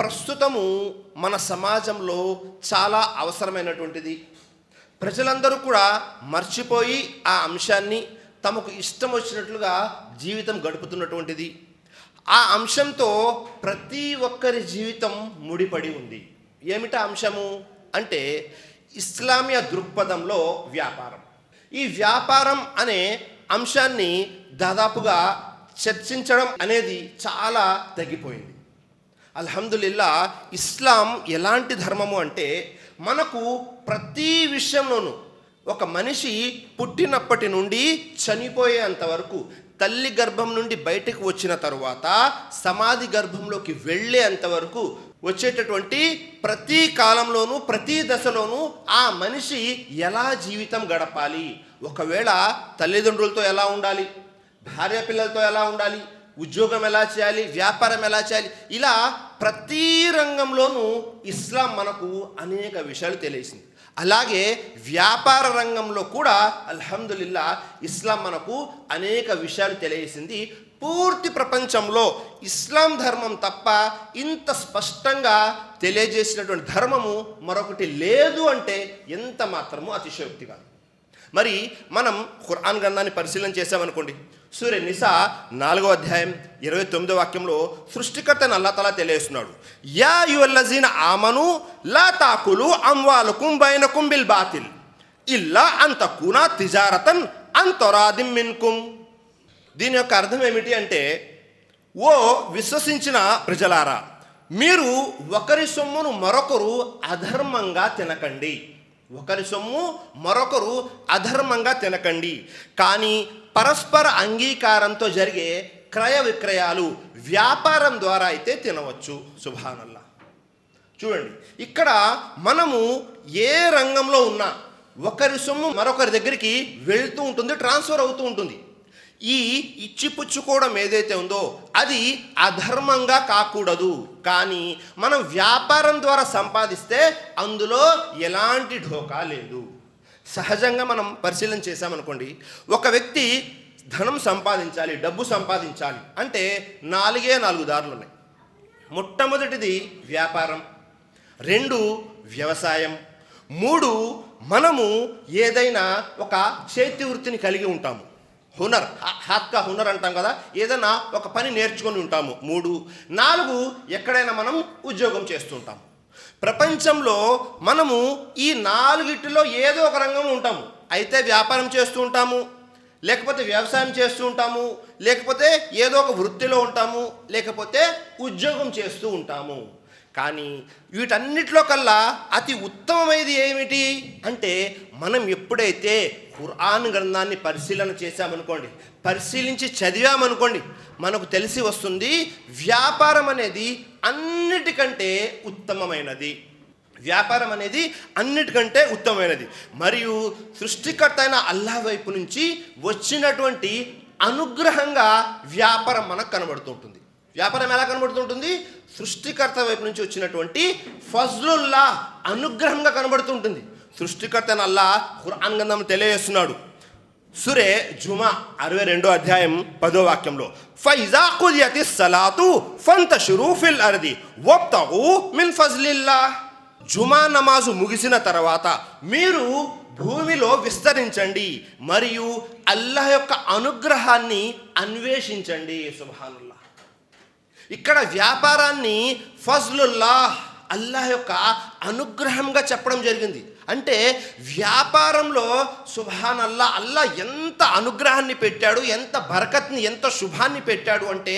ప్రస్తుతము మన సమాజంలో చాలా అవసరమైనటువంటిది. ప్రజలందరూ కూడా మర్చిపోయి ఆ అంశాన్ని తమకు ఇష్టం వచ్చినట్లుగా జీవితం గడుపుతున్నటువంటిది. ఆ అంశంతో ప్రతి ఒక్కరి జీవితం ముడిపడి ఉంది. ఏమిటా అంశము? అంటే ఇస్లామియ దృక్పథంలో వ్యాపారం. ఈ వ్యాపారం అనే అంశాన్ని దాదాపుగా చర్చించడం అనేది చాలా తగ్గిపోయింది. అల్హమ్దులిల్లా ఇస్లాం ఎలాంటి ధర్మము అంటే మనకు ప్రతి విషయంలోనూ ఒక మనిషి పుట్టినప్పటి నుండి చనిపోయేంత వరకు తల్లి గర్భం నుండి బయటకు వచ్చిన తరువాత సమాధి గర్భంలోకి వెళ్ళేంత వరకు వచ్చేటటువంటి ప్రతి కాలంలోనూ ప్రతి దశలోనూ ఆ మనిషి ఎలా జీవితం గడపాలి? ఒకవేళ తల్లిదండ్రులతో ఎలా ఉండాలి? భార్య పిల్లలతో ఎలా ఉండాలి? ఉద్యోగం ఎలా చేయాలి వ్యాపారం ఎలా చేయాలి ఇలా ప్రతి రంగంలోనూ ఇస్లాం మనకు అనేక విషయాలు తెలియసింది అలాగే వ్యాపార రంగంలో కూడా అల్హమ్దుల్లా ఇస్లాం మనకు అనేక విషయాలు తెలియసింది పూర్తి ప్రపంచంలో ఇస్లాం ధర్మం తప్ప ఇంత స్పష్టంగా తెలియజేసినటువంటి ధర్మము మరొకటి లేదు అంటే ఎంత మాత్రము అతిశయోక్తిగా మరి మనం ఖురాన్ గ్రంథాన్ని పరిశీలన చేసామనుకోండి సూర్య నిసా నాలుగో అధ్యాయం ఇరవై తొమ్మిదో వాక్యంలో సృష్టికర్తను అల్లా తలా తెలియజేస్తున్నాడు. యా యువల్లజీన ఆమను లా తాకులు అమ్వాలకుం బైనకుం బిల్ బాతిల్. ఇల్లా అంత కూనా తిజారతన్ అంతొరాదిం మిన్కుం. దీని యొక్క అర్థం ఏమిటి అంటే ఓ విశ్వసించిన ప్రజలారా మీరు ఒకరి సొమ్మును మరొకరు అధర్మంగా తినకండి. ఒకరి సొమ్ము మరొకరు అధర్మంగా తినకండి. కానీ పరస్పర అంగీకారంతో జరిగే క్రయ విక్రయాలు వ్యాపారం ద్వారా అయితే తినవచ్చు. సుభానల్లా. చూడండి ఇక్కడ మనము ఏ రంగంలో ఉన్నా ఒకరి సొమ్ము మరొకరి దగ్గరికి వెళ్తూ ఉంటుంది ట్రాన్స్ఫర్ అవుతూ ఉంటుంది. ఈ ఇచ్చిపుచ్చుకోవడం ఏదైతే ఉందో అది అధర్మంగా కాకూడదు. కానీ మనం వ్యాపారం ద్వారా సంపాదిస్తే అందులో ఎలాంటి ఢోకా లేదు. సహజంగా మనం పరిశీలన చేశామనుకోండి ఒక వ్యక్తి ధనం సంపాదించాలి డబ్బు సంపాదించాలి అంటే నాలుగే నాలుగు దారులు ఉన్నాయి. మొట్టమొదటిది వ్యాపారం రెండు వ్యవసాయం మూడు మనము ఏదైనా ఒక చేతి వృత్తిని కలిగి ఉంటాము. హునర్ హాత్కా హునర్ అంటాం కదా ఏదైనా ఒక పని నేర్చుకొని ఉంటాము. మూడు నాలుగు ఎక్కడైనా మనం ఉద్యోగం చేస్తుంటాం ప్రపంచంలో మనము ఈ నాలుగిటిలో ఏదో ఒక రంగంలో ఉంటాము అయితే వ్యాపారం చేస్తూ ఉంటాము లేకపోతే వ్యవసాయం చేస్తూ ఉంటాము లేకపోతే ఏదో ఒక వృత్తిలో ఉంటాము లేకపోతే ఉద్యోగం చేస్తూ ఉంటాము. కానీ వీటన్నిటిలో కల్లా అతి ఉత్తమమైనది ఏమిటి అంటే మనం ఎప్పుడైతే ఖురాన్ గ్రంథాన్ని పరిశీలన చేశామనుకోండి పరిశీలించి చదివామనుకోండి మనకు తెలిసి వస్తుంది వ్యాపారం అనేది అన్నిటికంటే ఉత్తమమైనది. వ్యాపారం అనేది అన్నిటికంటే ఉత్తమమైనది. మరియు సృష్టికర్త అయిన అల్లా వైపు నుంచి వచ్చినటువంటి అనుగ్రహంగా వ్యాపారం మనకు కనబడుతుంటుంది వ్యాపారం ఎలా కనబడుతుంటుంది? సృష్టికర్త వైపు నుంచి వచ్చినటువంటి ఫజ్లుల్లా అనుగ్రహంగా కనబడుతుంటుంది. సృష్టికర్త నల్లా అల్లా ఖురాన్ గంధం తెలియజేస్తున్నాడు. సురే జుమా అరవై రెండో అధ్యాయం పదో వాక్యంలో ఫైజా కుదియతి సలాతు ఫంత షురూఫిల్ అరది వబ్తగు మిన్ ఫజ్లిల్లా. జుమా నమాజు ముగిసిన తర్వాత మీరు భూమిలో విస్తరించండి మరియు అల్లాహ్ యొక్క అనుగ్రహాన్ని అన్వేషించండి. సుభానుల్లా. ఇక్కడ వ్యాపారాన్ని ఫజ్లుల్లా అల్లాహ్ యొక్క అనుగ్రహంగా చెప్పడం జరిగింది. అంటే వ్యాపారంలో సుభాన్ అల్లా అల్లా ఎంత అనుగ్రహాన్ని పెట్టాడు ఎంత బరకత్ని ఎంత శుభాన్ని పెట్టాడు అంటే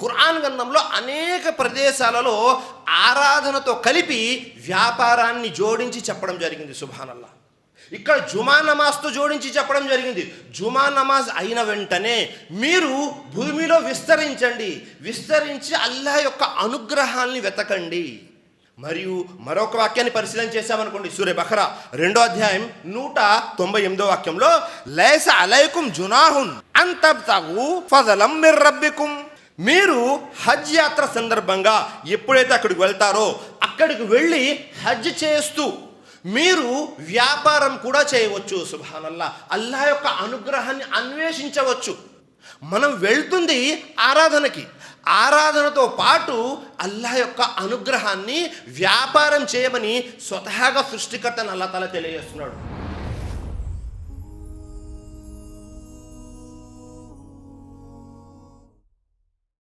ఖురాన్ గంధంలో అనేక ప్రదేశాలలో ఆరాధనతో కలిపి వ్యాపారాన్ని జోడించి చెప్పడం జరిగింది సుభాన్ అల్లా ఇక్కడ జుమా నమాజ్తో జోడించి చెప్పడం జరిగింది. జుమా నమాజ్ అయిన వెంటనే మీరు భూమిలో విస్తరించండి. విస్తరించి అల్లా యొక్క అనుగ్రహాల్ని వెతకండి. మరియు మరొక వాక్యాన్ని పరిశీలన చేశామనుకోండి. సూర్య బఖరా రెండో అధ్యాయం నూట తొంభై ఎనిమిదో వాక్యంలో లేస అలైకుం జునాహున్ అంతబ్తగు ఫజలం మిర్ రబ్బికుం. మీరు హజ్ యాత్ర సందర్భంగా ఎప్పుడైతే అక్కడికి వెళ్తారో అక్కడికి వెళ్ళి హజ్ చేస్తూ మీరు వ్యాపారం కూడా చేయవచ్చు సుభానల్లా. అల్లా యొక్క అనుగ్రహాన్ని అన్వేషించవచ్చు. మనం వెళ్తుంది ఆరాధనకి. ఆరాధనతో పాటు అల్లాహ్ యొక్క అనుగ్రహాన్ని వ్యాపారం చేయమని స్వతహాగా సృష్టికర్తను అల్లా తల తెలియజేస్తున్నాడు.